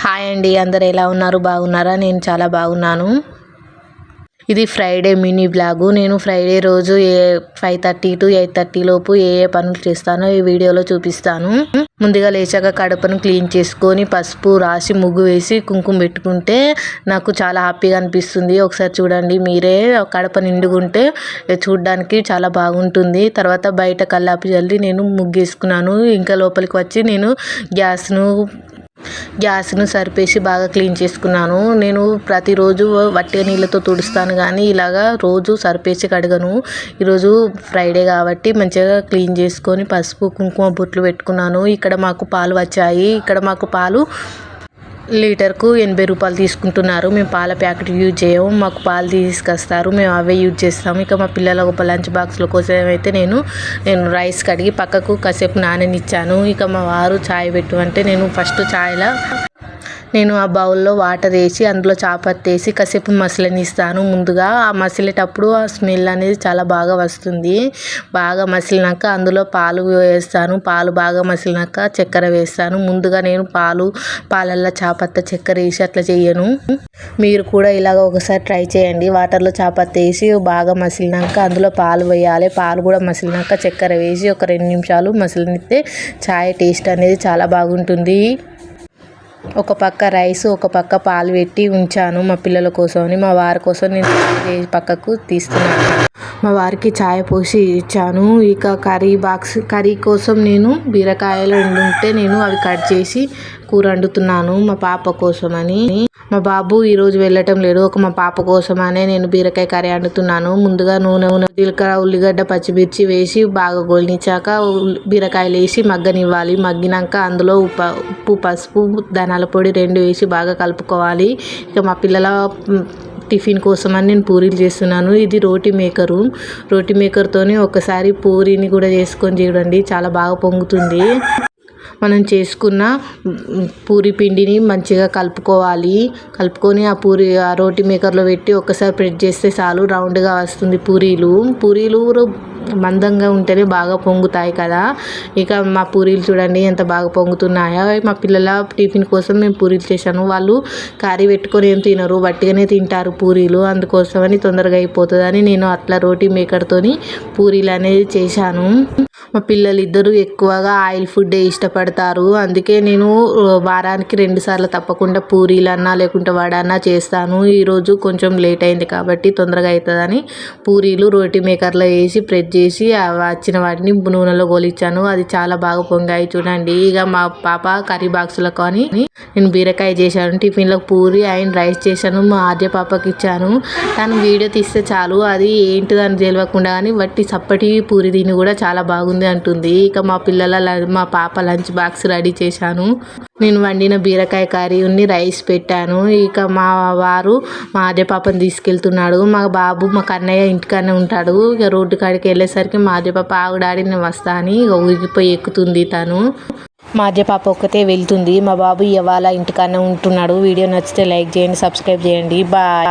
Hi అండి అందరు ఎలా ఉన్నారు? బాగున్నారా? నేను చాలా బాగున్నాను. ఇది ఫ్రైడే మినీ బ్లాగు. నేను ఫ్రైడే రోజు ఏ five thirty to eight thirty లోపు ఏ ఏ పనులు చేస్తానో ఈ వీడియోలో చూపిస్తాను. ముందుగా లేచాక కడపను క్లీన్ చేసుకొని పసుపు రాసి ముగ్గు వేసి కుంకుమ పెట్టుకుంటే నాకు చాలా హ్యాపీగా అనిపిస్తుంది. ఒకసారి చూడండి మీరే కడప నిండుకుంటే చూడడానికి చాలా బాగుంటుంది. తర్వాత బయట కల్లాపి చల్లి నేను ముగ్గు వేసుకున్నాను ఇంకా లోపలికి వచ్చి నేను గ్యాస్ను గ్యాస్ను సరిపేసి బాగా క్లీన్ చేసుకున్నాను. నేను ప్రతిరోజు వట్టిగా నీళ్ళతో తుడుస్తాను కానీ ఇలాగా రోజు సరిపేసి కడగను. ఈరోజు ఫ్రైడే కాబట్టి మంచిగా క్లీన్ చేసుకొని పసుపు కుంకుమ బొట్లు పెట్టుకున్నాను. ఇక్కడ మాకు పాలు వచ్చాయి. ఇక్కడ మాకు పాలు లీటర్కు ఎనభై రూపాయలు తీసుకుంటున్నారు. మేము పాల ప్యాకెట్ యూజ్ చేయము. మాకు పాలు తీసుకొస్తారు. మేము అవే యూజ్ చేస్తాము. ఇక మా పిల్లల ఒక లంచ్ బాక్స్ల కోసం అయితే నేను నేను రైస్ కడిగి పక్కకు కాసేపు నాననిచ్చాను. ఇక మా వారు చాయ్ పెట్టు అంటే నేను ఫస్ట్ చాయ్లో నేను ఆ బౌల్లో వాటర్ వేసి అందులో చాపత్తి వేసి కాసేపు మసలనిస్తాను. ముందుగా ఆ మసిలేటప్పుడు ఆ స్మెల్ అనేది చాలా బాగా వస్తుంది. బాగా మసిలినాక అందులో పాలు వేస్తాను. పాలు బాగా మసిలినాక చక్కెర వేస్తాను. ముందుగా నేను పాలు పాలల్లో చాపత్త చక్కెర వేసి అట్లా చేయను. మీరు కూడా ఇలాగ ఒకసారి ట్రై చేయండి. వాటర్లో చాపత్తి వేసి బాగా మసిలినాక అందులో పాలు వేయాలి. పాలు కూడా మసిలినాక చక్కెర వేసి ఒక రెండు నిమిషాలు మసిలినిస్తే చాయ్ టేస్ట్ అనేది చాలా బాగుంటుంది. ఒక పక్క రైస్ ఒక పక్క పాలు పెట్టి ఉంచాను మా పిల్లల కోసమని. మా వారి కోసం నేను పక్కకు తీస్తున్నాను. మా వారికి చాయ్ పోసి ఇచ్చాను. ఇక కర్రీ బాక్స్ కర్రీ కోసం నేను బీరకాయలు ఉంటే నేను అవి కట్ చేసి కూర వండుతున్నాను మా పాప కోసమని. మా బాబు ఈరోజు వెళ్ళటం లేదు. ఒక మా పాప కోసమనే నేను బీరకాయ కర్రీ వండుతున్నాను. ముందుగా నూనె నూనె జీలకర్ర ఉల్లిగడ్డ పచ్చిమిర్చి వేసి బాగా గోలినిచ్చాక బీరకాయలు వేసి మగ్గనివ్వాలి. మగ్గినాక అందులో ఉప్పు ఉప్పు పసుపు ధనాల పొడి రెండు వేసి బాగా కలుపుకోవాలి. ఇక మా పిల్లల టిఫిన్ కోసం అని నేను పూరీలు చేస్తున్నాను. ఇది రోటీ మేకరు. రోటీ మేకర్తోని ఒకసారి పూరీని కూడా చేసుకొని చూడండి. చాలా బాగా పొంగుతుంది. మనం చేసుకున్న పూరి పిండిని మంచిగా కలుపుకోవాలి. కలుపుకొని ఆ పూరి ఆ రోటీ మేకర్లో పెట్టి ఒక్కసారి ప్రెస్ చేస్తే చాలు రౌండ్గా వస్తుంది పూరీలు. పూరీలు మందంగా ఉంటేనే బాగా పొంగుతాయి కదా. ఇక మా పూరీలు చూడండి ఎంత బాగా పొంగుతున్నాయో. మా పిల్లల టిఫిన్ కోసం మేము పూరీలు చేశాను వాళ్ళు కర్రీ పెట్టుకొని ఏం తినరు వట్టిగానే తింటారు పూరీలు. అందుకోసమని తొందరగా అయిపోతుందని నేను అట్లా రోటీ మేకర్తోని పూరీలు అనేది చేశాను. మా పిల్లలు ఇద్దరు ఎక్కువగా ఆయిల్ ఫుడ్డే ఇష్టపడతారు. అందుకే నేను వారానికి రెండు సార్లు తప్పకుండా పూరీలన్నా లేకుంటే వడన్నా చేస్తాను. ఈరోజు కొంచెం లేట్ అయింది కాబట్టి తొందరగా అవుతుందని పూరీలు రోటీ మేకర్లో వేసి ప్రెస్ చేసి వచ్చిన వాటిని నూనెలో గోలిచ్చాను. అది చాలా బాగా పొంగాయి చూడండి. ఇక మా పాప కర్రీ బాక్స్లో కానీ నేను బీరకాయ చేశాను. టిఫిన్లో పూరి అండ్ రైస్ చేశాను. మా ఆద్య పాపకి ఇచ్చాను. తను వీడియో తీస్తే చాలు. అది ఏంటిదని తెలియకుండా కానీ వట్టి చప్పటి పూరి దీన్ని కూడా చాలా బాగుంది అంటుంది. ఇక మా పిల్లల మా పాప లంచ్ బాక్స్ రెడీ చేశాను. నేను వండిన బీరకాయ కర్రీ ఉన్ని రైస్ పెట్టాను. ఇక మా వారు మా ఆద్య పాపని తీసుకెళ్తున్నాడు. మా బాబు మా కన్నయ్య ఇంటికానే ఉంటాడు. ఇక రోడ్డు కాడికి వెళ్ళేసరికి మా ఆద్య పాప ఆగు నేను వస్తా అని ఇక ఊగిపోయి ఎక్కుతుంది తను. మా అదే పాప ఒక్కతే వెళ్తుంది. మా బాబు ఇవాళ ఇంటికనే ఉంటున్నాడు. వీడియో నచ్చితే లైక్ చేయండి సబ్స్క్రైబ్ చేయండి. బాయ్.